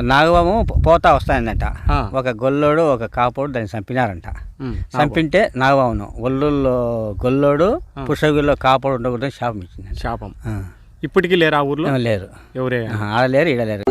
నాగబాము పోతా వస్తాయందంట. ఒక గొల్లోడు ఒక కాపోడు దాన్ని చంపినారంట. చంపింటే నాగబామును ఒళ్ళుల్లో గొల్లోడు పుషగిల్లో కాపోడు ఉండకూడదని శాపం ఇచ్చింది శాపం. ఇప్పటికీ లేరు ఆ ఊర్లో? లేరు. ఎవరే? ఆడ లేరు ఈడ లేరు.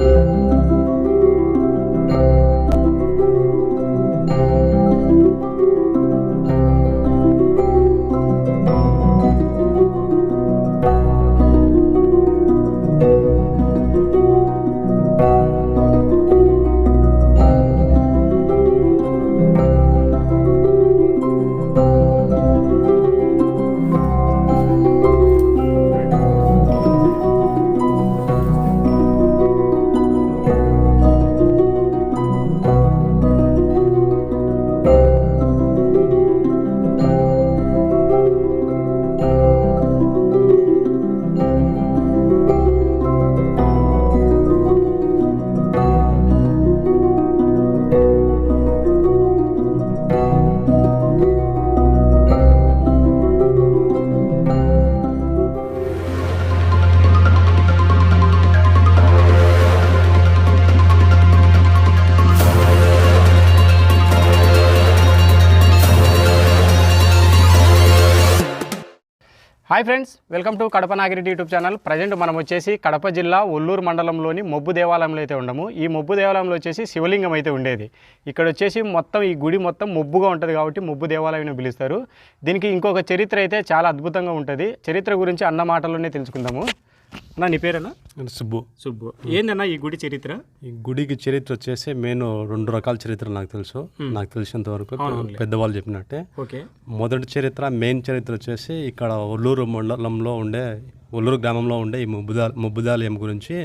Hi friends welcome to Kadapa Nagireddy YouTube channel. Present మనం వచ్చేసి కడప జిల్లా ఒల్లూరు మండలంలోని మొబ్బు దేవాలయంలో అయితే ఉండము. ఈ మొబ్బు దేవాలయంలో వచ్చేసి శివలింగం అయితే ఉండేది. ఇక్కడ వచ్చేసి మొత్తం ఈ గుడి మొత్తం మొబ్బుగా ఉంటుంది కాబట్టి మొబ్బు దేవాలయం పిలుస్తారు. దీనికి ఇంకొక చరిత్ర అయితే చాలా అద్భుతంగా ఉంటుంది. చరిత్ర గురించి అన్న మాటల్లోనే తెలుసుకుందాము. అన్న నీ పేరేనా? నేను సుబ్బు. సుబ్బు. ఏందన్నా ఈ గుడి చరిత్ర? ఈ గుడికి చరిత్ర వచ్చేసి మెయిన్ రెండు రకాల చరిత్ర నాకు తెలుసు. నాకు తెలిసినంత వరకు పెద్దవాళ్ళు చెప్పినట్టే. ఓకే. మొదటి చరిత్ర మెయిన్ చరిత్ర వచ్చేసి ఇక్కడ ఒల్లూరు మండలంలో ఉండే ఒల్లూరు గ్రామంలో ఉండే ఈ ముబ్బుదా ముబ్బుదాలయం గురించి.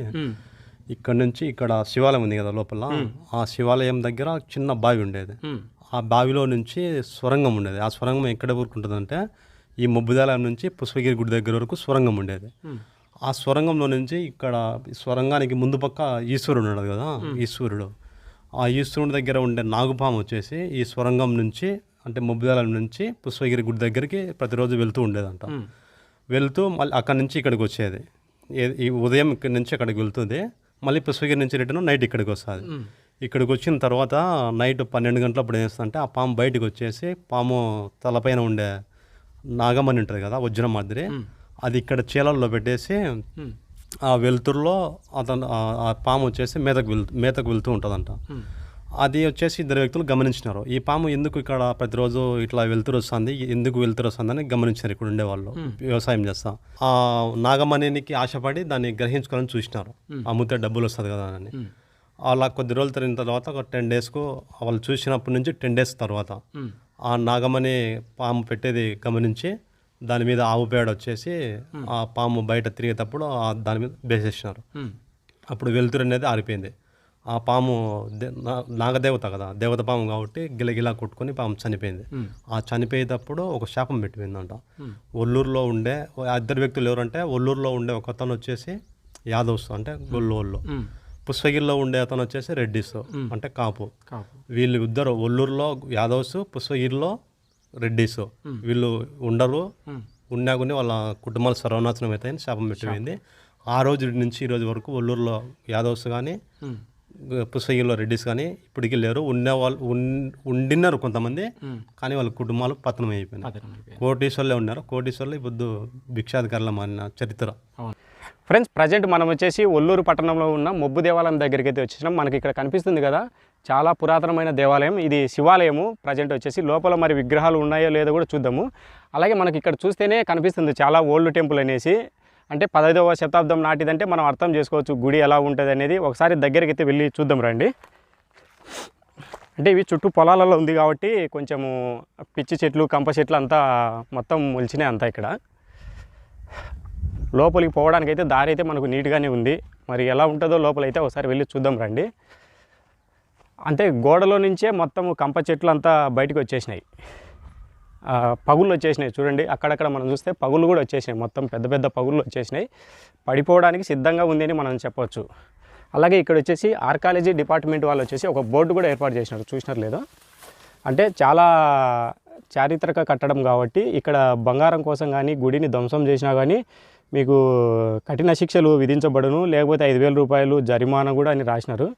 ఇక్కడ నుంచి ఇక్కడ శివాలయం ఉంది కదా లోపల. ఆ శివాలయం దగ్గర చిన్న బావి ఉండేది. ఆ బావిలో నుంచి సొరంగం ఉండేది. ఆ సొరంగం ఎక్కడ వరకు ఉంటుందంటే ఈ ముబ్బుదాలయం నుంచి పుష్పగిరి గుడి దగ్గర వరకు సొరంగం ఉండేది. ఆ సొరంగంలో నుంచి ఇక్కడ ఈ సొరంగానికి ముందు పక్క ఈశ్వరుడు ఉన్నాడు కదా ఈశ్వరుడు. ఆ ఈశ్వరుడి దగ్గర ఉండే నాగుపాము వచ్చేసి ఈ సొరంగం నుంచి అంటే ముబ్బుదాలయం నుంచి పుష్పగిరి గుడి దగ్గరికి ప్రతిరోజు వెళ్తూ ఉండేదంట. వెళ్తూ మళ్ళీ అక్కడి నుంచి ఇక్కడికి వచ్చేది. ఈ ఉదయం ఇక్కడి నుంచి అక్కడికి వెళ్తుంది. మళ్ళీ పుష్పగిరి నుంచి రిటర్న్ నైట్ ఇక్కడికి వస్తుంది. ఇక్కడికి వచ్చిన తర్వాత నైట్ పన్నెండు గంటలప్పుడు ఏం చేస్తుందంటే ఆ పాము బయటకు వచ్చేసి పాము తలపైన ఉండే నాగమణి ఉంటుంది కదా వజ్రం మాదిరి. అది ఇక్కడ చీలల్లో పెట్టేసి ఆ వెలుతురులో అతను ఆ- పాము వచ్చేసి మేతకు వెళ్తూ మేతకు వెళ్తూ ఉంటుందంట. అది వచ్చేసి ఇద్దరు వ్యక్తులు గమనించినారు. ఈ పాము ఎందుకు ఇక్కడ ప్రతిరోజు ఇట్లా వెళ్తురు వస్తుంది? ఎందుకు వెళ్తురు వస్తుందని గమనించారు ఇక్కడ ఉండేవాళ్ళు. వ్యవసాయం చేస్తా. ఆ నాగమణికి ఆశపడి దాన్ని గ్రహించుకోవాలని చూసినారు. అమ్మితే డబ్బులు వస్తుంది కదా అని. అలా కొద్ది రోజులు తిరిగిన తర్వాత ఒక టెన్ డేస్కు వాళ్ళు చూసినప్పటి నుంచి టెన్ డేస్ తర్వాత ఆ నాగమణి పాము పెట్టేది గమనించి దాని మీద ఆవు పేడ వచ్చేసి ఆ పాము బయట తిరిగేటప్పుడు దాని మీద వేసేసినారు. అప్పుడు వెలుతురు అనేది ఆరిపోయింది. ఆ పాము నాగదేవత కదా దేవత పాము కాబట్టి గిలగిలా కొట్టుకొని పాము చనిపోయింది. ఆ చనిపోయేటప్పుడు ఒక శాపం పెట్టిపోయిందంట. ఒల్లూరులో ఉండే ఇద్దరు వ్యక్తులు ఎవరంటే ఒల్లూరులో ఉండే ఒక అతను వచ్చేసి యాదవ్స్ అంటే గొల్లోళ్ళు పుష్పగిరిలో ఉండే అతను వచ్చేసి రెడ్డిస్ అంటే కాపు. వీళ్ళు ఇద్దరు ఒల్లూరులో యాదవ్స్ పుష్పగిరిలో రెడ్డిస్. వీళ్ళు ఉండరు. ఉన్నా కొన్ని వాళ్ళ కుటుంబాలు సర్వనాశనం అవుతాయని శాపం పెట్టిపోయింది. ఆ రోజు నుంచి ఈ రోజు వరకు ఒల్లూరులో యాదవ్స్ కానీ పుష్పగిరిలో రెడ్డిస్ కానీ ఇప్పటికీ లేరు. ఉండే వాళ్ళు ఉండినారు కొంతమంది కానీ వాళ్ళ కుటుంబాలు పతనం అయిపోయినాయి. కోటీశ్వర్లే ఉన్నారు. కోటీశ్వర్లు ఇప్పుడు భిక్షాధికారుల మారిన చరిత్ర. ఫ్రెండ్స్ ప్రజెంట్ మనం వచ్చేసి ఒల్లూరు పట్టణంలో ఉన్న మొబ్బు దేవాలయం దగ్గరికి అయితే వచ్చేసినాం. మనకి ఇక్కడ కనిపిస్తుంది కదా చాలా పురాతనమైన దేవాలయం. ఇది శివాలయము. ప్రజెంట్ వచ్చేసి లోపల మరి విగ్రహాలు ఉన్నాయో లేదో కూడా చూద్దాము. అలాగే మనకి ఇక్కడ చూస్తేనే కనిపిస్తుంది చాలా ఓల్డ్ టెంపుల్ అనేసి. అంటే పదహైదవ శతాబ్దం నాటిదంటే మనం అర్థం చేసుకోవచ్చు గుడి ఎలా ఉంటుంది అనేది. ఒకసారి దగ్గరికి అయితే వెళ్ళి చూద్దాం రండి. అంటే ఇవి చుట్టూ పొలాలలో ఉంది కాబట్టి కొంచెము పిచ్చి చెట్లు కంప చెట్లు అంతా మొత్తం మొలిచినాయి అంతా ఇక్కడ. లోపలికి పోవడానికి అయితే దారి అయితే మనకు నీట్గానే ఉంది. మరి ఎలా ఉంటుందో లోపల అయితే ఒకసారి వెళ్ళి చూద్దాం రండి. అంటే గోడలో నుంచే మొత్తం కంప చెట్లు అంతా బయటకు వచ్చేసినాయి. పగుళ్ళు వచ్చేసినాయి. చూడండి అక్కడక్కడ మనం చూస్తే పగుళ్ళు కూడా వచ్చేసినాయి. మొత్తం పెద్ద పెద్ద పగుళ్ళు వచ్చేసినాయి. పడిపోవడానికి సిద్ధంగా ఉంది అని మనం చెప్పవచ్చు అలాగే ఇక్కడ వచ్చేసి ఆర్కాలజీ డిపార్ట్మెంట్ వాళ్ళు వచ్చేసి ఒక బోర్డు కూడా ఏర్పాటు చేసినారు. చూసినారు లేదో? అంటే చాలా చారిత్రక కట్టడం కాబట్టి ఇక్కడ బంగారం కోసం కానీ గుడిని ధ్వంసం చేసినా కానీ మీకు కఠిన శిక్షలు విధించబడును. లేకపోతే ఐదు వేల రూపాయలు జరిమానా కూడా అని రాసినారు.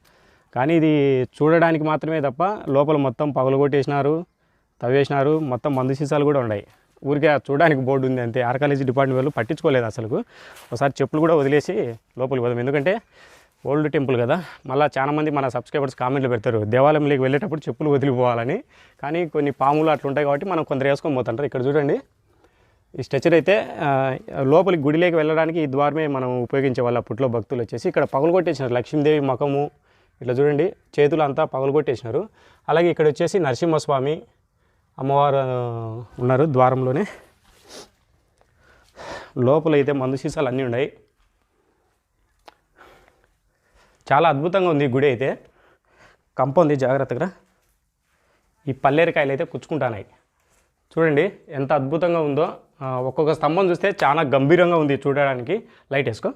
కానీ ఇది చూడడానికి మాత్రమే తప్ప లోపల మొత్తం పగలగొట్టేసినారు తవ్వేసినారు మొత్తం మందు సీసాలు కూడా ఉన్నాయి. ఊరికే చూడడానికి బోర్డు ఉంది అంతే. ఆర్కాలజీ డిపార్ట్మెంట్ వాళ్ళు పట్టించుకోలేదు అసలు ఒకసారి చెప్పులు కూడా వదిలేసి లోపలికి పోదాం. ఎందుకంటే ఓల్డ్ టెంపుల్ కదా. మళ్ళీ చాలామంది మన సబ్స్క్రైబర్స్ కామెంట్లు పెడతారు. దేవాలయంలోకి వెళ్ళేటప్పుడు చెప్పులు వదిలిపోవాలని. కానీ కొన్ని పాములు అట్లా ఉంటాయి కాబట్టి మనం కొందరు వేసుకొని పోతుంటారు. ఇక్కడ చూడండి. ఈ స్ట్రెచర్ అయితే లోపలి లోపలికి గుడిలోకి వెళ్ళడానికి ఈ ద్వారమే మనం ఉపయోగించే వాళ్ళ అప్పట్లో భక్తులు వచ్చేసి ఇక్కడ పగలగొట్టేసినారు. లక్ష్మీదేవి ముఖము ఇట్లా చూడండి చేతులు అంతా పగలగొట్టేసినారు. అలాగే ఇక్కడ వచ్చేసి నరసింహస్వామి అమ్మవారు ఉన్నారు ద్వారంలోనే. లోపల అయితే మందు సీసాలు అన్నీ ఉన్నాయి. చాలా అద్భుతంగా ఉంది గుడి అయితే. కంప ఉంది జాగ్రత్తగా. ఈ పల్లేరికాయలు అయితే కుచ్చుకుంటానాయి. చూడండి ఎంత అద్భుతంగా ఉందో. ఒక్కొక్క స్తంభం చూస్తే చాలా గంభీరంగా ఉంది చూడడానికి. లైట్ వేసుకో.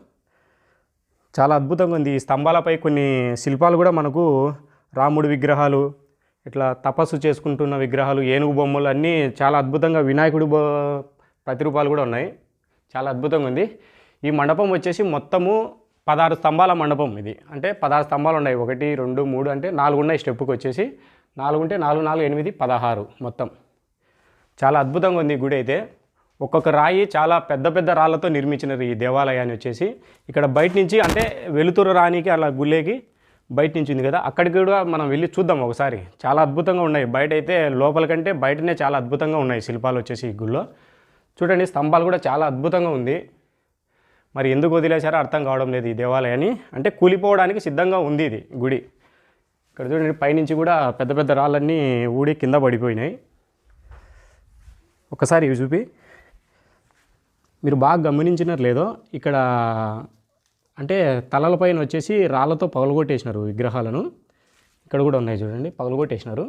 చాలా అద్భుతంగా ఉంది. ఈ స్తంభాలపై కొన్ని శిల్పాలు కూడా మనకు రాముడి విగ్రహాలు ఇట్లా తపస్సు చేసుకుంటున్న విగ్రహాలు ఏనుగు బొమ్మలు అన్నీ చాలా అద్భుతంగా వినాయకుడి ప్రతిరూపాలు కూడా ఉన్నాయి. చాలా అద్భుతంగా ఉంది. ఈ మండపం వచ్చేసి మొత్తము పదహారు స్తంభాల మండపం ఇది. అంటే పదహారు స్తంభాలు ఉన్నాయి. ఒకటి రెండు మూడు అంటే నాలుగు ఉన్నాయి స్టెప్పుకి వచ్చేసి. నాలుగు ఉంటే నాలుగు నాలుగు ఎనిమిది పదహారు మొత్తం. చాలా అద్భుతంగా ఉంది ఈ గుడి అయితే. ఒక్కొక్క రాయి చాలా పెద్ద పెద్ద రాళ్ళతో నిర్మించినారు ఈ దేవాలయాన్ని వచ్చేసి. ఇక్కడ బయట నుంచి అంటే వెలుతురు రానికి అలా గుళ్ళేకి బయట నుంచి ఉంది కదా. అక్కడికి కూడా మనం వెళ్ళి చూద్దాం ఒకసారి. చాలా అద్భుతంగా ఉన్నాయి. బయట అయితే లోపల కంటే బయటనే చాలా అద్భుతంగా ఉన్నాయి శిల్పాలు వచ్చేసి ఈ గుళ్ళో. చూడండి స్తంభాలు కూడా చాలా అద్భుతంగా ఉంది. మరి ఎందుకు వదిలేశారో అర్థం కావడం లేదు ఈ దేవాలయాన్ని. అంటే కూలిపోవడానికి సిద్ధంగా ఉంది ఇది గుడి. ఇక్కడ చూడండి పైనుంచి కూడా పెద్ద పెద్ద రాళ్ళన్నీ ఊడి కింద పడిపోయినాయి. ఒకసారి ఇవి చూపి. మీరు బాగా గమనించినారు లేదో ఇక్కడ అంటే తలలపైన వచ్చేసి రాళ్ళతో పగలగొట్టేసినారు విగ్రహాలను. ఇక్కడ కూడా ఉన్నాయి చూడండి పగలగొట్టేసినారు.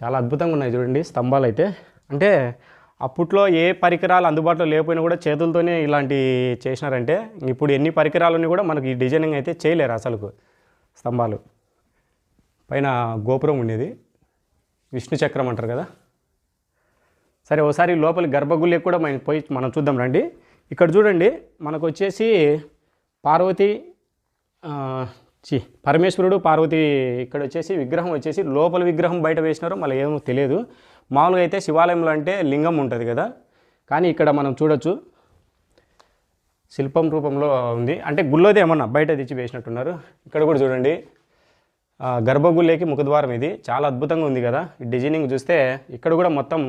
చాలా అద్భుతంగా ఉన్నాయి చూడండి స్తంభాలు అయితే. అంటే అప్పట్లో ఏ పరికరాలు అందుబాటులో లేకపోయినా కూడా చేతులతోనే ఇలాంటి చేసినారంటే ఇప్పుడు ఎన్ని పరికరాలని కూడా మనకి ఈ డిజైనింగ్ అయితే చేయలేరు అసలుకు స్తంభాలు. పైన గోపురం ఉండేది. విష్ణు చక్రం అంటారు కదా. సరే ఒకసారి లోపలి గర్భగుళ్ళకి కూడా మనం పోయి మనం చూద్దాం రండి. ఇక్కడ చూడండి మనకు వచ్చేసి పార్వతి చి పరమేశ్వరుడు పార్వతి ఇక్కడ వచ్చేసి విగ్రహం వచ్చేసి లోపల విగ్రహం బయట వేసినారో మళ్ళీ ఏమో తెలియదు. మామూలుగా అయితే శివాలయంలో అంటే లింగం ఉంటుంది కదా. కానీ ఇక్కడ మనం చూడొచ్చు. శిల్పం రూపంలో ఉంది. అంటే గుళ్ళోది ఏమన్నా బయట తెచ్చి వేసినట్టున్నారు. ఇక్కడ కూడా చూడండి. గర్భగుళ్ళేకి ముఖద్వారం ఇది. చాలా అద్భుతంగా ఉంది కదా. ఈ డిజైనింగ్ చూస్తే ఇక్కడ కూడా మొత్తం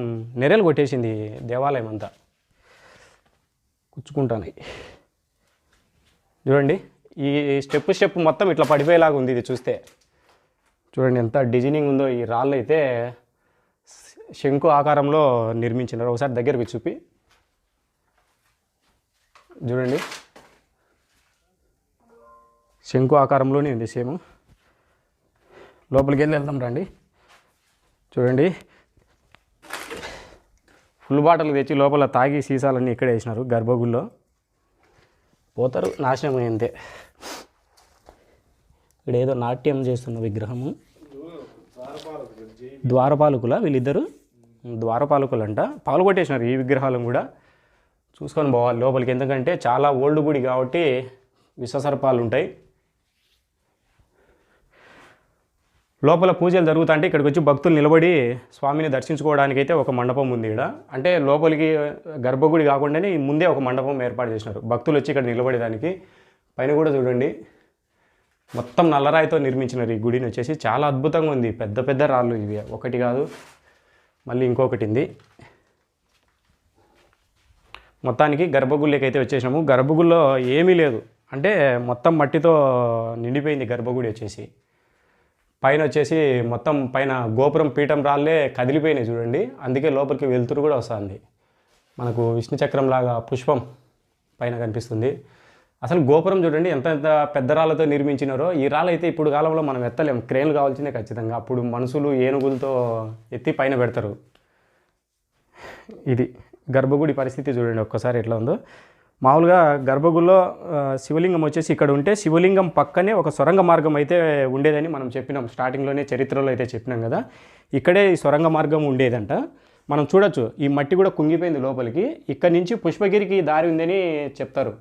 నెరలు కొట్టేసింది దేవాలయం అంతా. కుచ్చుకుంటాను చూడండి ఈ స్టెప్ స్టెప్ మొత్తం ఇట్లా పడిపోయేలాగా ఉంది ఇది చూస్తే. చూడండి ఎంత డిజైనింగ్ ఉందో ఈ రాళ్ళు అయితే శంకు ఆకారంలో నిర్మించినారు. ఒకసారి దగ్గరికి చూపి. చూడండి. శంకు ఆకారంలోనే ఉంది సేమ్. లోపలికి వెళ్ళి వెళ్దాం రండి. చూడండి. ఫుల్ బాటలు తెచ్చి లోపల తాగి సీసాలన్నీ ఇక్కడే వేసినారు గర్భగుల్లో పోతారు నాశనం అయిందే. ఇక్కడ ఏదో నాట్యం చేస్తున్న విగ్రహము. ద్వారపాలకుల వీళ్ళిద్దరు? ద్వారపాలకులంట. పగలగొట్టేసినారు ఈ విగ్రహాలను కూడా. చూసుకొని పోవాలి లోపలికి. ఎందుకంటే చాలా ఓల్డ్ గుడి కాబట్టి విశ్వసర్పాలు ఉంటాయి. లోపల పూజలు జరుగుతుంటే ఇక్కడికి వచ్చి భక్తులు నిలబడి స్వామిని దర్శించుకోవడానికి అయితే ఒక మండపం ఉంది ఇక్కడ అంటే లోపలికి గర్భగుడి కాకుండానే ముందే ఒక మండపం ఏర్పాటు చేసినారు. భక్తులు వచ్చి ఇక్కడ నిలబడేదానికి. పైన కూడా చూడండి. మొత్తం నల్లరాయితో నిర్మించినారు ఈ గుడిని వచ్చేసి. చాలా అద్భుతంగా ఉంది. పెద్ద పెద్ద రాళ్ళు ఇవి. ఒకటి కాదు. మళ్ళీ ఇంకొకటి ఉంది. మొత్తానికి గర్భగుడిలోకి అయితే వచ్చేసినాము. గర్భగుడిలో ఏమీ లేదు. అంటే మొత్తం మట్టితో నిండిపోయింది గర్భగుడి వచ్చేసి. పైన వచ్చేసి మొత్తం పైన గోపురం పీఠం రాళ్ళే కదిలిపోయినాయి చూడండి. అందుకే లోపలికి వెలుతురు కూడా వస్తుంది. మనకు విష్ణు చక్రం లాగా పుష్పం పైన కనిపిస్తుంది. అసలు గోపురం చూడండి ఎంత ఎంత పెద్ద రాళ్ళతో నిర్మించినారో ఈ రాళ్ళు అయితే ఇప్పుడు కాలంలో మనం ఎత్తలేం. క్రేన్లు కావాల్సిందే ఖచ్చితంగా. అప్పుడు మనుషులు ఏనుగులతో ఎత్తి పైన పెడతారు. ఇది గర్భగుడి పరిస్థితి చూడండి ఒక్కసారి ఎట్లా ఉందో. మామూలుగా గర్భగుడిలో శివలింగం వచ్చేసి ఇక్కడ ఉంటే శివలింగం పక్కనే ఒక సొరంగ మార్గం అయితే ఉండేదని మనం చెప్పినాం. స్టార్టింగ్లోనే చరిత్రలో అయితే చెప్పినాం కదా. ఇక్కడే ఈ సొరంగ మార్గం ఉండేదంట. మనం చూడొచ్చు ఈ మట్టి కూడా కుంగిపోయింది లోపలికి. ఇక్కడ నుంచి పుష్పగిరికి దారి ఉందని చెప్తారు.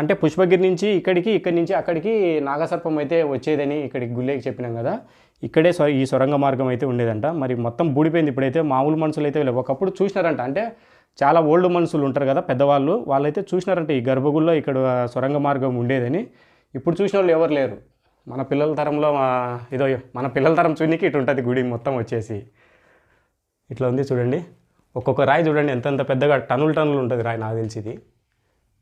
అంటే పుష్పగిరి నుంచి ఇక్కడికి ఇక్కడి నుంచి అక్కడికి నాగసర్పం అయితే వచ్చేదని ఇక్కడికి గుళ్ళేకి చెప్పినాం కదా. ఇక్కడే ఈ సొరంగ మార్గం అయితే ఉండేదంట. మరి మొత్తం బూడిపోయింది ఇప్పుడైతే. మామూలు మనుషులు అయితే ఒకప్పుడు చూసినారంట. అంటే చాలా ఓల్డ్ మనుషులు ఉంటారు కదా పెద్దవాళ్ళు. వాళ్ళైతే చూసినారంటే ఈ గర్భగుడిలో ఇక్కడ సొరంగ మార్గం ఉండేదని. ఇప్పుడు చూసిన వాళ్ళు ఎవరు లేరు. మన పిల్లల తరంలో ఇదో ఏదో మన పిల్లల తరం చూనికి ఇటు ఉంటుంది గుడి మొత్తం వచ్చేసి. ఇట్లా ఉంది చూడండి. ఒక్కొక్క రాయి చూడండి ఎంతెంత పెద్దగా టన్నులు టన్నులు ఉంటుంది రాయి నాకు తెలిసి ఇది.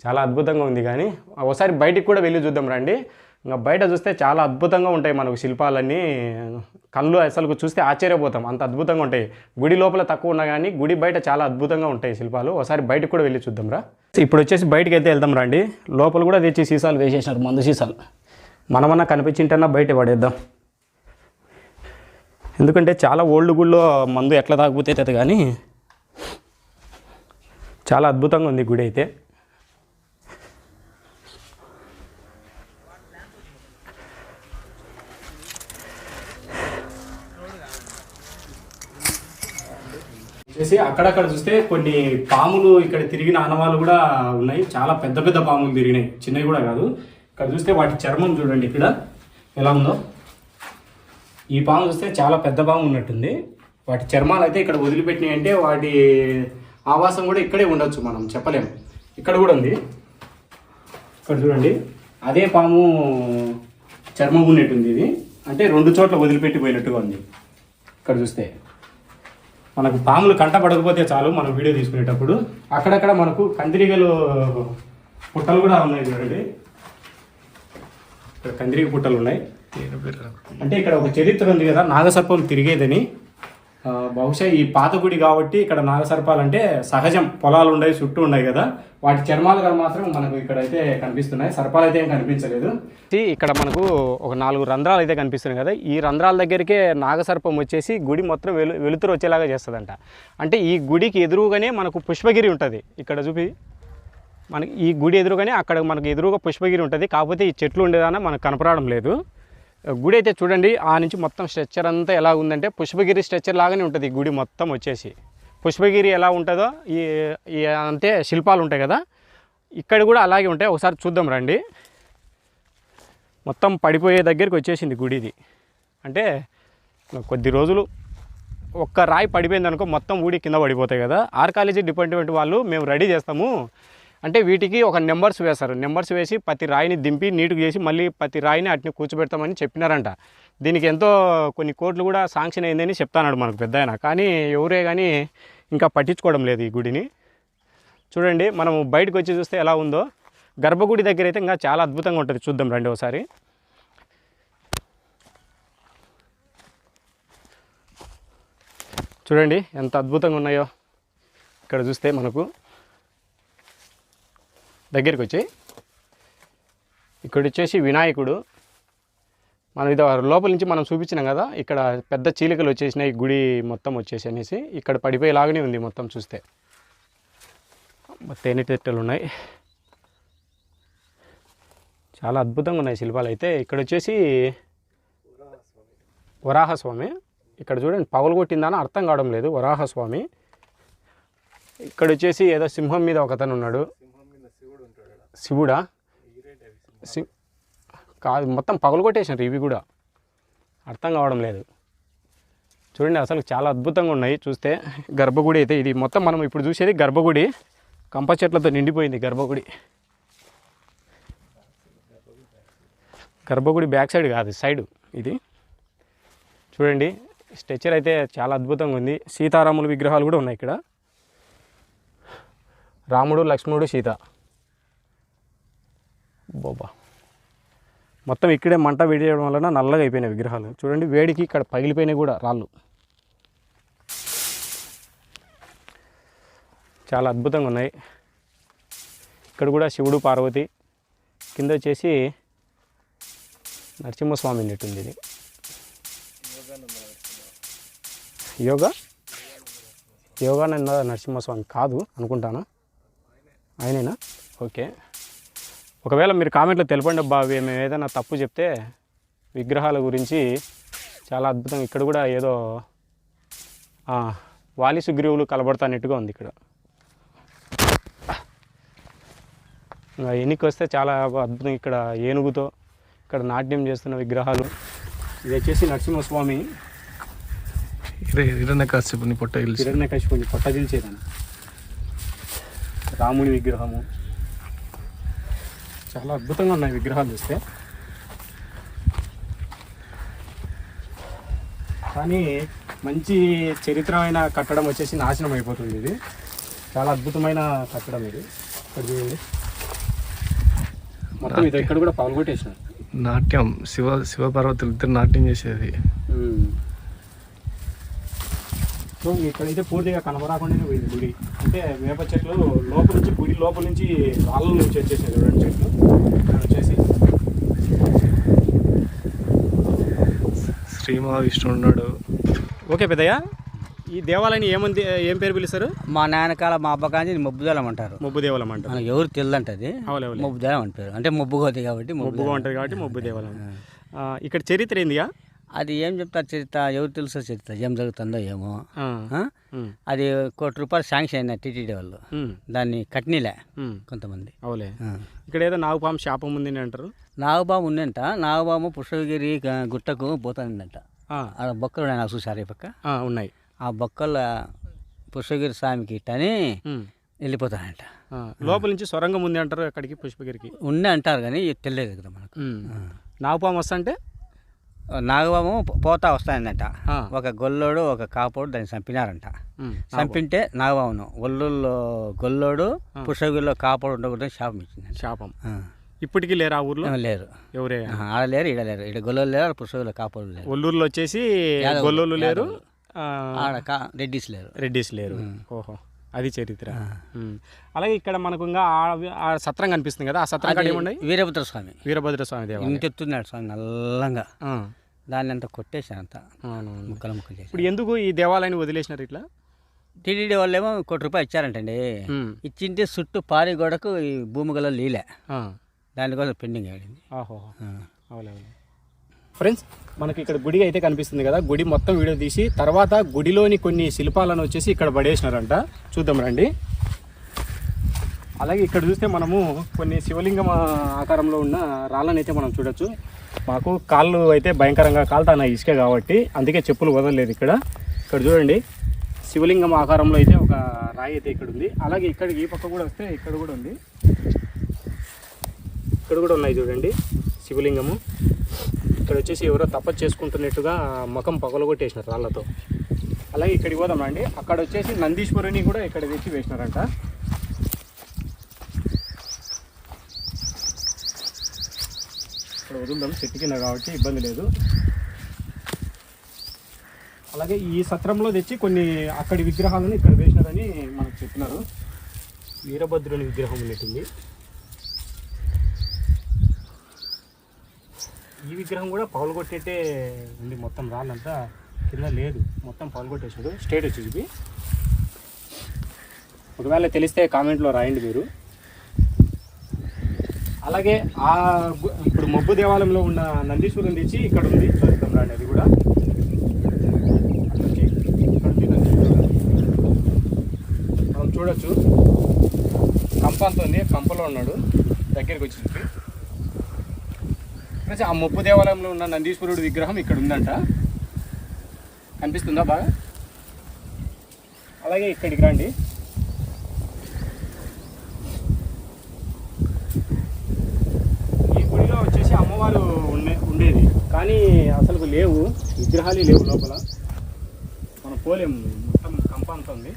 చాలా అద్భుతంగా ఉంది కానీ ఒకసారి బయటికి కూడా వెళ్ళి చూద్దాం రండి. ఇంకా బయట చూస్తే చాలా అద్భుతంగా ఉంటాయి మనకు శిల్పాలన్నీ. కళ్ళు అసలు చూస్తే ఆశ్చర్యపోతాం. అంత అద్భుతంగా ఉంటాయి. గుడి లోపల తక్కువ ఉన్నా కానీ గుడి బయట చాలా అద్భుతంగా ఉంటాయి శిల్పాలు. ఒకసారి బయటకు కూడా వెళ్ళి చూద్దాం రా. ఇప్పుడు వచ్చేసి బయటకు అయితే వెళ్దాం రండి లోపల కూడా తెచ్చి సీసాలు వేసేసినారు మందు సీసాలు. మనమన్నా కనిపించింటన్నా బయట పడేద్దాం. ఎందుకంటే చాలా ఓల్డ్ గుళ్ళో మందు ఎట్లా తాగిపోతే కానీ చాలా అద్భుతంగా ఉంది గుడి అయితే. చేసి అక్కడక్కడ చూస్తే కొన్ని పాములు ఇక్కడ తిరిగిన ఆనవాళ్ళు కూడా ఉన్నాయి. చాలా పెద్ద పెద్ద పాములు తిరిగినాయి. చిన్నవి కూడా కాదు. ఇక్కడ చూస్తే వాటి చర్మం చూడండి ఇక్కడ. ఎలా ఉందో? ఈ పాము చూస్తే చాలా పెద్ద పాము ఉన్నట్టుంది. వాటి చర్మాలు అయితే ఇక్కడ వదిలిపెట్టినాయి అంటే వాటి ఆవాసం కూడా ఇక్కడే ఉండొచ్చు మనం చెప్పలేము ఇక్కడ కూడా ఉంది. ఇక్కడ చూడండి. అదే పాము చర్మం ఉన్నట్టుంది ఇది. అంటే రెండు చోట్ల వదిలిపెట్టిపోయినట్టుగా ఉంది. ఇక్కడ చూస్తే. మనకు పాములు కంట పడకపోతే చాలు మనం వీడియో తీసుకునేటప్పుడు. అక్కడక్కడ మనకు కందిరీగలు పుట్టలు కూడా ఉన్నాయి చూడండి. ఇక్కడ కందిరీగ పుట్టలు ఉన్నాయి. అంటే ఇక్కడ ఒక చరిత్ర ఉంది కదా నాగసర్పం తిరిగేదని. బహుశా ఈ పాత గుడి కాబట్టి ఇక్కడ నాగసర్పాలు అంటే సహజం. పొలాలు ఉన్నాయి చుట్టూ ఉన్నాయి కదా. వాటి చర్మాలు మాత్రం మనకు ఇక్కడ అయితే కనిపిస్తున్నాయి. సర్పాలు అయితే ఏం కనిపించలేదు. ఇక్కడ మనకు ఒక నాలుగు రంధ్రాలు అయితే కనిపిస్తున్నాయి కదా. ఈ రంధ్రాల దగ్గరికే నాగసర్పం వచ్చేసి గుడి మొత్తం వెలు వెలుతురు వచ్చేలాగా చేస్తుందంట. అంటే ఈ గుడికి ఎదురుగానే మనకు పుష్పగిరి ఉంటుంది. ఇక్కడ చూపి. మనకి ఈ గుడి ఎదురుగానే అక్కడ మనకు ఎదురుగా పుష్పగిరి ఉంటుంది. కాకపోతే ఈ చెట్లు ఉండేదాన మనకు కనపడడం లేదు. గుడి అయితే చూడండి ఆ నుంచి మొత్తం స్ట్రక్చర్ అంతా ఎలా ఉందంటే పుష్పగిరి స్ట్రక్చర్ లాగానే ఉంటుంది ఈ గుడి మొత్తం వచ్చేసి. పుష్పగిరి ఎలా ఉంటుందో ఈ అంతే శిల్పాలు ఉంటాయి కదా ఇక్కడ కూడా అలాగే ఉంటాయి. ఒకసారి చూద్దాం రండి. మొత్తం పడిపోయే దగ్గరికి వచ్చేసింది గుడి ఇది అంటే కొద్ది రోజులు ఒక్క రాయి పడిపోయింది అనుకో మొత్తం ఊడి కింద పడిపోతాయి కదా. ఆర్కాలజీ డిపార్ట్మెంట్ వాళ్ళు మేము రెడీ చేస్తాము. అంటే వీటికి ఒక నెంబర్స్ వేస్తారు నెంబర్స్ వేసి ప్రతి రాయిని దింపి నీట్గా చేసి మళ్ళీ ప్రతి రాయిని అట్ని కూర్చోబెడతామని చెప్పినారంట. దీనికి ఎంతో కొన్ని కోట్లు కూడా శాంక్షన్ అయిందని చెప్తాన్నాడు మనకు పెద్ద ఆయన కానీ ఎవరే కానీ ఇంకా పట్టించుకోవడం లేదు ఈ గుడిని. చూడండి మనము బయటకు వచ్చి చూస్తే ఎలా ఉందో. గర్భగుడి దగ్గర అయితే ఇంకా చాలా అద్భుతంగా ఉంటుంది. చూద్దాం రండి ఒకసారి. చూడండి ఎంత అద్భుతంగా ఉన్నాయో. ఇక్కడ చూస్తే మనకు దగ్గరికి వచ్చి ఇక్కడ వచ్చేసి వినాయకుడు. మనం ఇది లోపల నుంచి మనం చూపించినాం కదా ఇక్కడ పెద్ద చీలికలు వచ్చేసినాయి గుడి మొత్తం వచ్చేసి అనేసి ఇక్కడ పడిపోయేలాగానే ఉంది మొత్తం చూస్తే. తేనెటెట్టెలు ఉన్నాయి. చాలా అద్భుతంగా ఉన్నాయి శిల్పాలు. అయితే ఇక్కడ వచ్చేసి వరాహస్వామి. ఇక్కడ చూడండి పవలు కొట్టిందని అర్థం కావడం లేదు. వరాహస్వామి. ఇక్కడ వచ్చేసి ఏదో సింహం మీద ఒకతను ఉన్నాడు. శివుడా? శి- కాదు మొత్తం పగలు ఇవి కూడా. అర్థం కావడం లేదు. చూడండి అసలు చాలా అద్భుతంగా ఉన్నాయి. చూస్తే గర్భగుడి అయితే ఇది. మొత్తం మనం ఇప్పుడు చూసేది గర్భగుడి. కంప చెట్లతో నిండిపోయింది గర్భగుడి. గర్భగుడి బ్యాక్ సైడ్ కాదు సైడ్ ఇది. చూడండి స్ట్రక్చర్ అయితే చాలా అద్భుతంగా ఉంది. సీతారాముల విగ్రహాలు కూడా ఉన్నాయి ఇక్కడ. రాముడు లక్ష్మణుడు సీత. బోబా. మొత్తం ఇక్కడే మంట వేయడం వలన నల్లగా అయిపోయినాయి విగ్రహాలు. చూడండి వేడికి ఇక్కడ పగిలిపోయినాయి కూడా రాళ్ళు. చాలా అద్భుతంగా ఉన్నాయి. ఇక్కడ కూడా శివుడు పార్వతి కింద వచ్చేసి నరసింహస్వామి నెట్టుంది ఇది. యోగా? యోగానంద నరసింహస్వామి కాదు అనుకుంటాను? ఆయనేనా? ఓకే. ఒకవేళ మీరు కామెంట్లో తెలపండి అబ్బా మేము ఏదైనా తప్పు చెప్తే విగ్రహాల గురించి చాలా అద్భుతంగా ఇక్కడ కూడా ఏదో వాలి సుగ్రీవులు కలబడతానట్టుగా ఉంది ఇక్కడ. ఇంకా ఎన్నికి వస్తే చాలా అద్భుతం ఇక్కడ ఏనుగుతో ఇక్కడ నాట్యం చేస్తున్న విగ్రహాలు. ఇది వచ్చేసి నరసింహస్వామి కాసేపు పొట్ట తెలిసి. హిరణ్య కశిపుని పొట్టదించేదని రాముని విగ్రహము. చాలా అద్భుతంగా ఉన్నాయి విగ్రహాలు చూస్తే. కానీ మంచి చరిత్రమైన కట్టడం వచ్చేసి నాశనం అయిపోతుంది ఇది. చాలా అద్భుతమైన కట్టడం ఇది. ఇక్కడ చూడండి. మొత్తం ఇది ఇక్కడ కూడా పగలగొట్టేసినారు నాట్యం. శివ శివపార్వతులు ఇద్దరు నాట్యం చేసేది. సో ఇక్కడైతే పూర్తిగా కనబరాకుండానే పోయింది గుడి. అంటే వేప చెట్లు లోపల నుంచి గుడి లోపల నుంచి రాళ్ళ నుంచి వచ్చేసాయి రెండు చెట్లు. ఇక్కడ వచ్చేసి. శ్రీ మహావిష్ణువు ఉన్నాడు. ఓకే పెద్దయ్య ఈ దేవాలయాన్ని ఏమంది ఏం పేరు పిలుస్తారు? మా నాయనకాల మా అబ్బ కాంచి మొబ్బుదలం అంటారు. మొబ్బు దేవాలయం అంటారు. మనకు ఎవరు తెలియదంటది మొబ్బుదలం అంటారు అంటే మొబ్బు కోతి కాబట్టి మొబ్బుగా ఉంటుంది కాబట్టి మొబ్బు దేవాలయం. ఆ, ఇక్కడ చరిత్ర ఏందిగా అది ఏం చెప్తారు చరిత్ర? ఎవరు తెలుసో చరిత్ర? ఏం జరుగుతుందో ఏమో. అది కోటి రూపాయలు శాంక్షన్ అయినా టీటీడీ వాళ్ళు. దాన్ని కట్నీలే కొంతమంది. అవులే. ఇక్కడ ఏదో నాగుపాము శాపం ఉంది అంటారు. నాగబాబు ఉందంట. నాగబాబు పుష్పగిరి గుట్టకు పోతానంట బొక్కలు ఉన్నాయి నాకు చూసారు ఈ పక్క. ఉన్నాయి. ఆ బొక్కల పుష్పగిరి స్వామికి ఇట్టని వెళ్ళిపోతానంట. లోపల నుంచి సొరంగం ఉంది అంటారు అక్కడికి పుష్పగిరికి. ఉండే అంటారు కానీ తెలియదు కదా మనకు. నాగుపాము వస్తా అంటే నాగబాబు పోతా వస్తాయంట. ఒక గొల్లోడు ఒక కాపోడు దాన్ని చంపినారంట. చంపింటే నాగబాబును. ఒల్లూరులో గొల్లోడు పుష్పగిరిలో కాపోడు ఉండకూడదని శాపం ఇచ్చిందంట. శాపం. ఇప్పటికీ లేరు ఆ ఊర్లో? లేరు. ఎవరే? ఆడ లేరు ఈడ లేరు. ఈడ గొల్లోలు లేరు ఆడ పుష్పగిరిలో కాపోడు లేరు. ఒల్లూరులో వచ్చేసి గొల్లోళ్ళు లేరు. ఆడ రెడ్డిస్ లేరు. రెడ్డిస్ లేరు. ఓహో. అది చరిత్ర. అలాగే ఇక్కడ మనకు ఇంకా ఆ- సత్రం కనిపిస్తుంది కదా ఆ సత్రం కాడ ఏమున్నాయి వీరభద్ర స్వామి. వీరభద్ర స్వామి దేవాలయం. ఇంకెత్తున్నాడు స్వామి నల్లంగా. దాన్ని అంతా కొట్టేశాను అంతా. ముక్కలు ముక్కలు చేసి ఇప్పుడు ఎందుకు ఈ దేవాలయాన్ని వదిలేసినారు ఇట్లా? టీటీడీ వాళ్ళు ఏమో కోటి రూపాయలు ఇచ్చారంటండి. ఇచ్చింటే చుట్టూ పారి గోడకు ఈ భూమి గల లీలే. దానికోసం పెండింగ్ ఆడింది ఫ్రెండ్స్ మనకి ఇక్కడ గుడి అయితే కనిపిస్తుంది కదా. గుడి మొత్తం వీడియో తీసి తర్వాత గుడిలోని కొన్ని శిల్పాలను వచ్చేసి ఇక్కడ పడేసినారంట. చూద్దాం రండి. అలాగే ఇక్కడ చూస్తే మనము కొన్ని శివలింగం ఆకారంలో ఉన్న రాళ్ళని అయితే మనం చూడొచ్చు. మాకు కాళ్ళు అయితే భయంకరంగా కాలుతాయి ఇసుక కాబట్టి. అందుకే చెప్పులు వదలలేదు ఇక్కడ. ఇక్కడ చూడండి. శివలింగం ఆకారంలో అయితే ఒక రాయి అయితే ఇక్కడ ఉంది. అలాగే ఇక్కడ ఈ పక్క కూడా వస్తే ఇక్కడ కూడా ఉంది. ఇక్కడ కూడా ఉన్నాయి చూడండి శివలింగము. ఇక్కడ వచ్చేసి ఎవరో తప్ప చేసుకుంటున్నట్టుగా ముఖం పగలగొట్టేసినారు రాళ్ళతో. అలాగే ఇక్కడికి పోదాం అండి అక్కడ వచ్చేసి నందీశ్వరుని కూడా ఇక్కడ తెచ్చి వేసినారంట. ఇక్కడ వదులుదాం చెట్టు కింద కాబట్టి ఇబ్బంది లేదు. అలాగే ఈ సత్రంలో తెచ్చి కొన్ని అక్కడి విగ్రహాలను ఇక్కడ వేసినారని మనకు చెప్తున్నారు వీరభద్రుని విగ్రహం ఉన్నట్టుంది. ఈ విగ్రహం కూడా పగలగొట్టేటే ఉంది. మొత్తం రాళ్ళంతా కింద లేదు. మొత్తం పగలగొట్టేసాడు స్టేట్ వచ్చేది ఇది. ఒకవేళ తెలిస్తే కామెంట్లో రాయండి మీరు. అలాగే ఆ ఇప్పుడు మబ్బు దేవాలయంలో ఉన్న నందీశ్వరం తెచ్చి ఇక్కడ ఉంది. చూస్తాం రాండి అది కూడా. మనం చూడొచ్చు. కంప అంత ఉంది. కంపలో ఉన్నాడు. దగ్గరికి వచ్చింది. ఫ్రెండ్స్, ఆ ముప్పు దేవాలయంలో ఉన్న నందీశ్వరుడు విగ్రహం ఇక్కడ ఉందంట. కనిపిస్తుందా బాగా? అలాగే ఇక్కడికి రండి. ఈ గుడిలో వచ్చేసి అమ్మవారు ఉండే ఉండేది. కానీ అసలు లేవు. విగ్రహాలు లేవు లోపల. మనం పోలేము మొత్తం కంప ఉంది.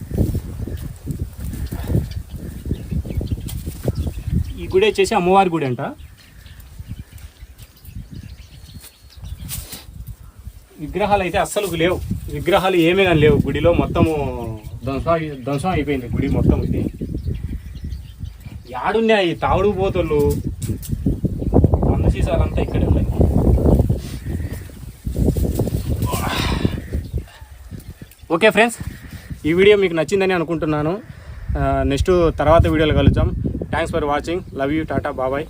ఈ గుడి వచ్చేసి అమ్మవారి గుడి అంట. విగ్రహాలు అయితే అస్సలు లేవు. విగ్రహాలు ఏమీ కానీ లేవు. గుడిలో మొత్తము ధ్వంసం ధ్వంసం అయిపోయింది. గుడి మొత్తం ఇది. యాడున్నాయి తావుడు పోతలు అన్న సీసాలంతా ఇక్కడే ఉన్నాయి. ఓకే ఫ్రెండ్స్ ఈ వీడియో మీకు నచ్చిందని అనుకుంటున్నాను. నెక్స్ట్ తర్వాత వీడియోలో కలుద్దాం. Thanks for watching love you tata బాబాయ్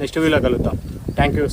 నెక్స్ట్ వీడియోలో కలుద్దాం. Thank you